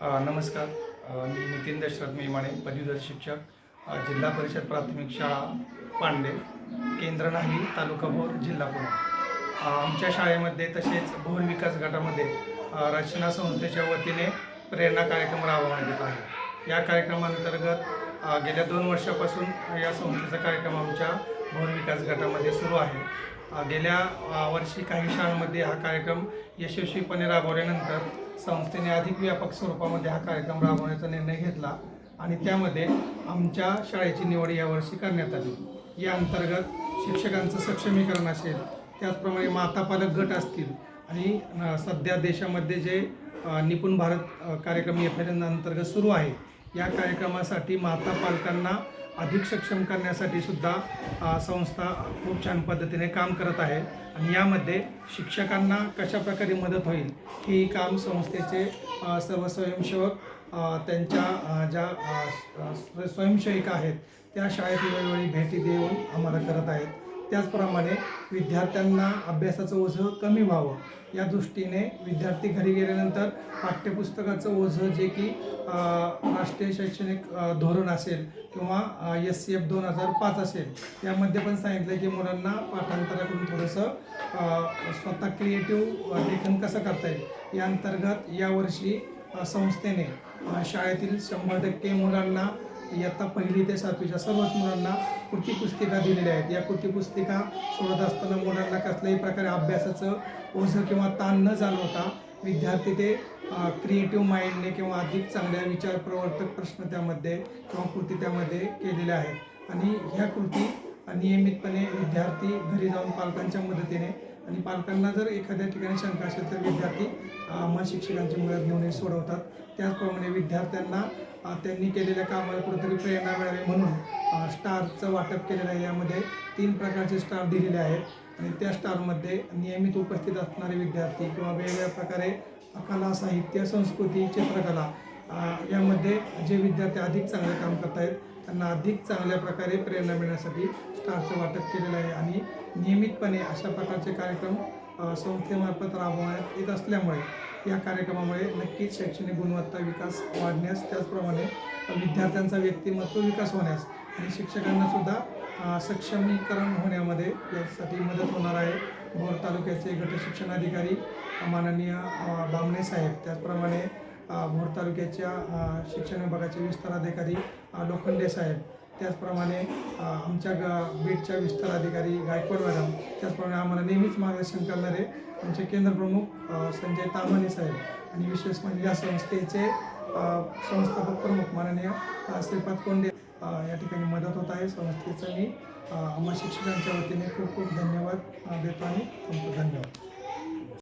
नमस्कार. मी नितीन दशरथ मेमाणे पदवीधर शिक्षक जिल्हा परिषद प्राथमिक शाळा पांडे केंद्र नाही तालुका भोर जिल्हा पुणे. आमच्या शाळेमध्ये तसेच भोर विकास गटामध्ये रचना संस्थेच्या वतीने प्रेरणा कार्यक्रम राबवण्यात येत आहे. या कार्यक्रमांतर्गत गेल्या दोन वर्षापासून या संस्थेचा कार्यक्रम आमच्या भवन विकास गटामध्ये सुरू आहे. गेल्या वर्षी काही शाळांमध्ये हा कार्यक्रम यशस्वीपणे राबवल्यानंतर संस्थेने अधिक व्यापक स्वरूपामध्ये हा कार्यक्रम राबवण्याचा निर्णय घेतला आणि त्यामध्ये आमच्या शाळेची निवड यावर्षी करण्यात आली. या अंतर्गत शिक्षकांचं सक्षमीकरण असेल त्याचप्रमाणे माता पालक गट असतील आणि सध्या देशामध्ये जे निपुण भारत कार्यक्रम एफ एन अंतर्गत सुरू आहे या कार्यक्रमासाठी माता पालकांना अधिक सक्षम करण्यासाठी सुद्धा संस्था खूप छान पद्धतीने काम करत आहे. आणि यामध्ये शिक्षकांना कशा प्रकारे मदत होईल हे काम संस्थेचे सर्व स्वयंसेवक त्यांच्या ज्या स्वयंसेविका आहेत त्या शाळेत वेळोवेळी भेटी देऊन आम्हाला करत आहेत. त्याचप्रमाणे विद्यार्थ्यांना अभ्यासाचं ओझं कमी व्हावं. या दृष्टीने विद्यार्थी घरी गेल्यानंतर पाठ्यपुस्तकाचं ओझं जे की राष्ट्रीय शैक्षणिक धोरण असेल किंवा एस सी एफ दोन हजार पाच असेल यामध्ये पण सांगितलं की मुलांना पाठांतराकडून थोडंसं स्वतः क्रिएटिव्ह लेखन कसं करता येईल? या अंतर्गत यावर्षी संस्थेने शाळेतील शंभर टक्के मुलांना इयत्ता पहिली ते सातवीच्या सर्वच मुलांना कृती पुस्तिका दिलेल्या आहेत. या कृती पुस्तिका सोडत असताना मुलांना कसल्याही प्रकारे अभ्यासाचं ओझं किंवा ताण न जाणवता विद्यार्थी ते क्रिएटिव्ह माइंडने किंवा अधिक चांगल्या विचार प्रवर्तक प्रश्न त्यामध्ये किंवा कृती त्यामध्ये केलेल्या आहेत. आणि ह्या कृती नियमितपणे विद्यार्थी घरी जाऊन पालकांच्या मदतीने आणि पालकांना जर एखाद्या ठिकाणी शंका असेल तर विद्यार्थी अ, शिक्षकांची मदत घेऊन हे सोडवतात. त्याचप्रमाणे विद्यार्थ्यांना त्यांनी केलेल्या कामाला कुठेतरी प्रेरणा मिळावी म्हणून स्टारचं वाटप केलेलं आहे. यामध्ये तीन प्रकारचे स्टार दिलेले आहेत आणि त्या स्टारमध्ये नियमित उपस्थित असणारे विद्यार्थी किंवा वेगवेगळ्या प्रकारे कला साहित्य संस्कृती चित्रकला यामध्ये जे विद्यार्थी अधिक चांगले काम करत आहेत त्यांना अधिक चांगल्या प्रकारे प्रेरणा मिळण्यासाठी स्टारचं वाटप केलेलं आहे आणि नियमितपणे अशा प्रकारचे कार्यक्रम संस्थेमार्फत राबवण्यात येत असल्यामुळे या कार्यक्रमामुळे नक्कीच शैक्षणिक गुणवत्ता विकास वाढण्यास त्याचप्रमाणे विद्यार्थ्यांचा व्यक्तिमत्व विकास होण्यास आणि शिक्षकांना सुद्धा सक्षमीकरण होण्यामध्ये यासाठी मदत होणार आहे. भोर तालुक्याचे गट शिक्षणाधिकारी माननीय बामणे साहेब त्याचप्रमाणे भोर तालुक्याच्या शिक्षण विभागाचे विस्तार अधिकारी लोखंडे साहेब. त्याचप्रमाणे आमच्या ग बीडच्या विस्तार अधिकारी गायकवाड मॅडम. त्याचप्रमाणे आम्हाला नेहमीच मार्गदर्शन करणारे आमचे केंद्रप्रमुख संजय तामाने साहेब. आणि विशेष म्हणजे या संस्थेचे संस्थापक प्रमुख माननीय श्रीपाद कोंडे या ठिकाणी मदत होत आहे. संस्थेचं मी आम्हा शिक्षकांच्या वतीने खूप खूप धन्यवाद देतो आणि तुमचं धन्यवाद.